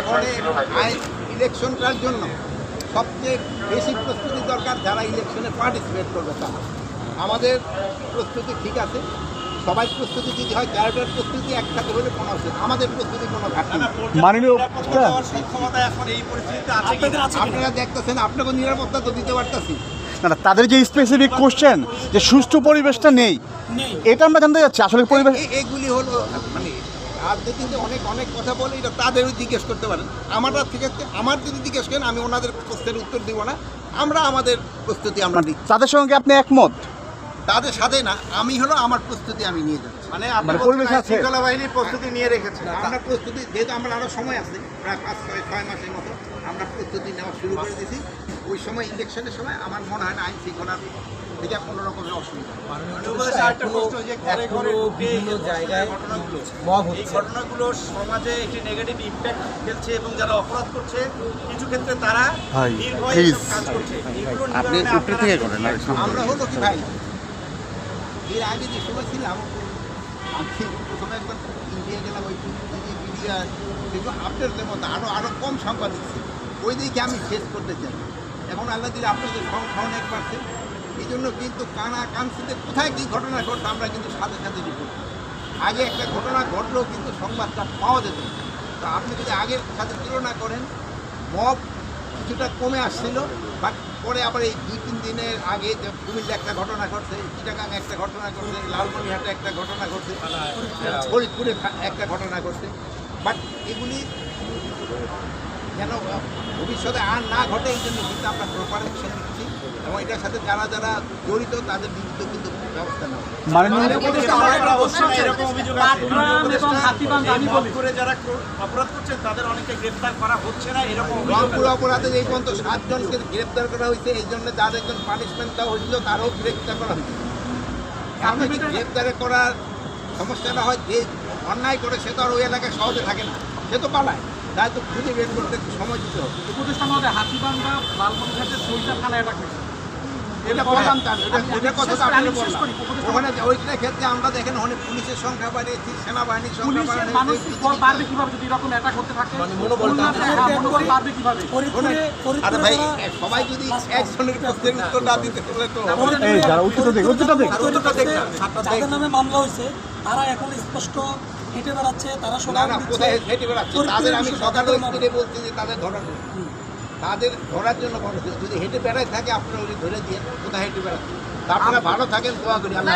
এখন ইলেকশনটার জন্য সবচেয়ে বেশি প্রস্তুতি দরকার যারা ইলেকশনে পার্টিসিপেট করবে তারা। আমাদের প্রস্তুতি ঠিক আছে সবাই প্রস্তুতি যদি হয় তেরোটার প্রস্তুতি একসাথে হলে কোনো অসুবিধা আমাদের প্রস্তুতি কোনো ঘাটতি। মাননীয় আপনারা দেখতেছেন আপনাকে নিরাপত্তা তো দিতে পারতেছি। না তাদের যে স্পেসিফিক কোশ্চেন যে সুষ্ঠু পরিবেশটা নেই এটা আমরা জানতে চাচ্ছি। আসলে পরিবেশ এগুলি হলো মানে রাজনীতিতে অনেক অনেক কথা বলে এটা তাদেরও জিজ্ঞেস করতে পারেন। আমারটা ঠিক আছে আমার যদি জিজ্ঞেস করেন আমি ওনাদের প্রশ্নের উত্তর দিব না। আমরা আমাদের প্রস্তুতি আমরা নিই। তাদের সঙ্গে আপনি একমত? তাদের সাথে না আমি হলো আমার প্রস্তুতি আমি নিয়ে যাচ্ছি। মানে মানে আপনার পরিবেশ শৃঙ্খলা বাহিনী প্রস্তুতি নিয়ে রেখেছে আমরা প্রস্তুতি যেহেতু আমরা আরও সময় আছে প্রায় পাঁচ ছয় ছয় মাসের মতো আমরা প্রস্তুতি নেওয়া শুরু করে দিয়েছি। ওই সময় ইলেকশনের সময় আমার মনে হয় না আইন শৃঙ্খলার থেকে কোনো রকমের অসুবিধা বিভিন্ন জায়গায় মব এই ঘটনাগুলো সমাজে একটি নেগেটিভ ইম্প্যাক্ট ফেলছে এবং যারা অপরাধ করছে কিছু ক্ষেত্রে তারা নির্ভয়ে কাজ করছে। আপনি উপরে থেকে করেন আমরা হলো কি ভাই? এর আগে যে সময় ছিলাম আমি প্রথমে একবার ইন্ডিয়া গেলাম ওই মিডিয়া সেগুলো আপডেটের মতো আরও আরও কম সাংবাদিক ছিল। ওই দিকে আমি শেষ করতে চাই। এখন আল্লাহ দিলে আপনাদের অনেক বাড়ছে এই জন্য কিন্তু কানা কানসিতে কোথায় কী ঘটনা ঘটছে আমরা কিন্তু সাথে সাথে রিপোর্ট আগে একটা ঘটনা ঘটলেও কিন্তু সংবাদটা পাওয়া যেত। তো আপনি যদি আগের সাথে তুলনা করেন মব কিছুটা কমে আসছিল বাট পরে আবার এই দুই তিন দিনের আগে যে কুমিল্লা একটা ঘটনা ঘটছে চিটাগাং একটা ঘটনা ঘটছে লালমনিহাটে একটা ঘটনা ঘটছে ফরিদপুরে একটা ঘটনা ঘটছে। বাট এগুলি যেন ভবিষ্যতে আর না ঘটে এই জন্য কিন্তু আমরা প্রপারেশন নিচ্ছি এবং এটার সাথে যারা যারা জড়িত তাদের বিরুদ্ধে কিন্তু ব্যবস্থা নেওয়া এই মব করে যারা অপরাধ করছেন তাদের অনেকে গ্রেফতার করা হচ্ছে না। এরকম অভিযোগ অপরাধে এই পর্যন্ত সাতজনকে গ্রেপ্তার করা হয়েছে এই জন্য যাদেরজন পানিশমেন্ট দেওয়া হয়েছিল তারও গ্রেপ্তার করা হয়েছে। গ্রেপ্তার করার সমস্যা না হয়, যে অন্যায় করে সে তো আর ওই এলাকায় সহজে থাকে না। সে তো পালায়। তাই তো খুঁজে বের করতে সময় দিতে হবে। উপদেষ্টা মহোদয়, হাতিবান্ধা লালমনঘাটের সইটা থানায় এটা এটা বললাম কথা আমি করি, ওখানে ওইটার ক্ষেত্রে আমরা দেখেন অনেক পুলিশের সংখ্যা বাড়িয়েছি সেনাবাহিনীর সংখ্যা বাড়িয়েছি বাড়বে কীভাবে যদি এরকম অ্যাটাক করতে থাকে? খুলনাতে, হ্যাঁ, মনোবল বাড়বে কীভাবে? আরে ভাই সবাই যদি একজনের প্রশ্নের উত্তর না দিতে পারলে তো যাদের নামে মামলা হয়েছে তারা এখন স্পষ্ট হেঁটে বেড়াচ্ছে তারা সবাই না কোথায় হেঁটে বেড়াচ্ছে? তাদের আমি সকালে বলছি যে তাদের জন্য। তাদের ধরার জন্য বলছি যদি হেঁটে বেড়ায় থাকে আপনারা ওই ধরে দিয়ে কোথায় হেঁটে বেড়াচ্ছে তারপরে আপনারা ভালো থাকেন দোয়া করি। আল্লাহ